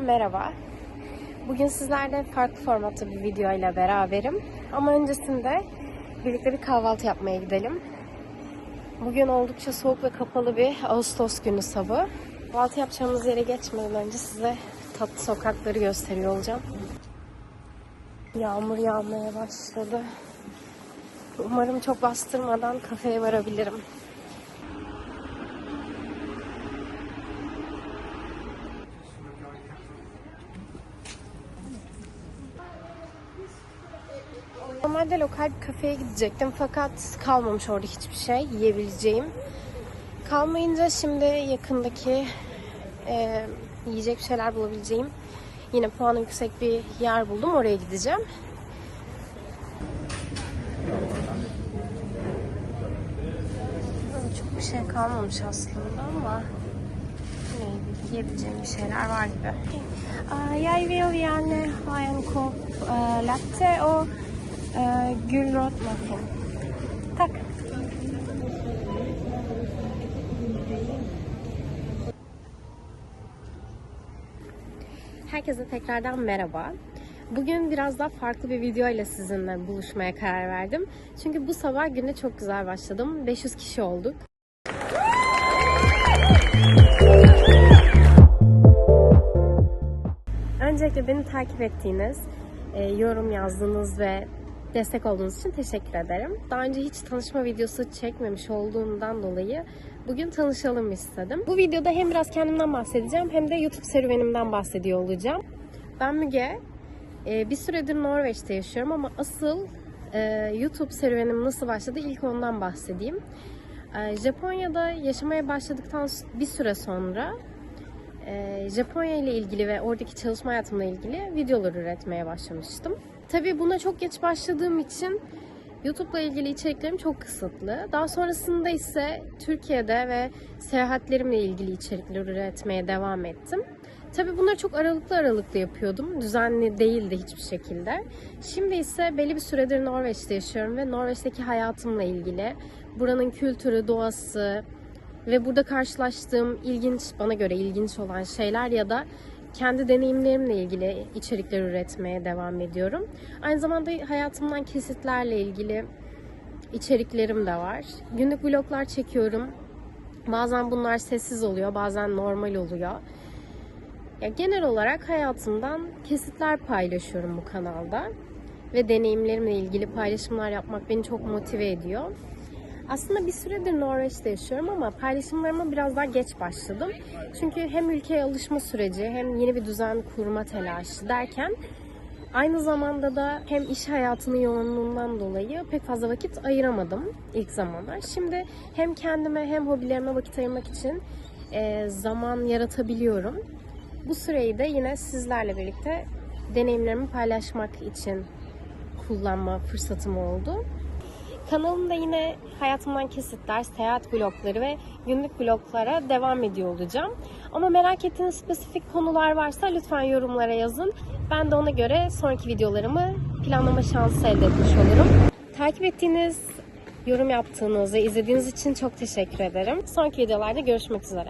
merhaba. Bugün sizlerle farklı formatta bir video ile beraberim. Ama öncesinde birlikte bir kahvaltı yapmaya gidelim. Bugün oldukça soğuk ve kapalı bir Ağustos günü sabahı. Kahvaltı yapacağımız yere geçmeden önce size tatlı sokakları gösteriyor olacağım. Yağmur yağmaya başladı. Umarım çok bastırmadan kafeye varabilirim. Normalde lokal bir kafeye gidecektim fakat kalmamış orada hiçbir şey yiyebileceğim. Kalmayınca şimdi yakındaki e, yiyecek bir şeyler bulabileceğim yine puanı yüksek bir yer buldum. Oraya gideceğim. Çok bir şey kalmamış aslında ama yine yiyebileceğim bir şeyler var gibi. Aa, Jeg vil gjerne ha en kopp eh, latte og uh, gulrotmuffin. Takk. Herkese tekrardan merhaba. Bugün biraz daha farklı bir video ile sizinle buluşmaya karar verdim. Çünkü bu sabah güne çok güzel başladım. 500 kişi olduk. Öncelikle beni takip ettiğiniz, e, yorum yazdığınız ve destek olduğunuz için teşekkür ederim. Daha önce hiç tanışma videosu çekmemiş olduğumdan dolayı bugün tanışalım istedim. Bu videoda hem biraz kendimden bahsedeceğim hem de YouTube serüvenimden bahsediyor olacağım. Ben Müge. E, bir süredir Norveç'te yaşıyorum ama asıl e, YouTube serüvenim nasıl başladı ilk ondan bahsedeyim. E, Japonya'da yaşamaya başladıktan bir süre sonra e, Japonya ile ilgili ve oradaki çalışma hayatımla ilgili videolar üretmeye başlamıştım. Tabii buna çok geç başladığım için YouTube'la ilgili içeriklerim çok kısıtlı. Daha sonrasında ise Türkiye'de ve seyahatlerimle ilgili içerikler üretmeye devam ettim. Tabii bunları çok aralıklı aralıklı yapıyordum. Düzenli değildi hiçbir şekilde. Şimdi ise belli bir süredir Norveç'te yaşıyorum ve Norveç'teki hayatımla ilgili, buranın kültürü, doğası, ve burada karşılaştığım ilginç, bana göre ilginç olan şeyler ya da kendi deneyimlerimle ilgili içerikler üretmeye devam ediyorum. Aynı zamanda hayatımdan kesitlerle ilgili içeriklerim de var. Günlük vloglar çekiyorum. Bazen bunlar sessiz oluyor, bazen normal oluyor. Ya genel olarak hayatımdan kesitler paylaşıyorum bu kanalda ve deneyimlerimle ilgili paylaşımlar yapmak beni çok motive ediyor. Aslında bir süredir Norveç'te yaşıyorum ama paylaşımlarıma biraz daha geç başladım. Çünkü hem ülkeye alışma süreci hem yeni bir düzen kurma telaşı derken aynı zamanda da hem iş hayatının yoğunluğundan dolayı pek fazla vakit ayıramadım ilk zamanlar. Şimdi hem kendime hem hobilerime vakit ayırmak için e, zaman yaratabiliyorum. Bu süreyi de yine sizlerle birlikte deneyimlerimi paylaşmak için kullanma fırsatım oldu. Kanalımda yine hayatımdan kesitler, seyahat vlogları ve günlük vloglara devam ediyor olacağım. Ama merak ettiğiniz spesifik konular varsa lütfen yorumlara yazın. Ben de ona göre sonraki videolarımı planlama şansı elde etmiş olurum. Takip ettiğiniz, yorum yaptığınız ve izlediğiniz için çok teşekkür ederim. Sonraki videolarda görüşmek üzere.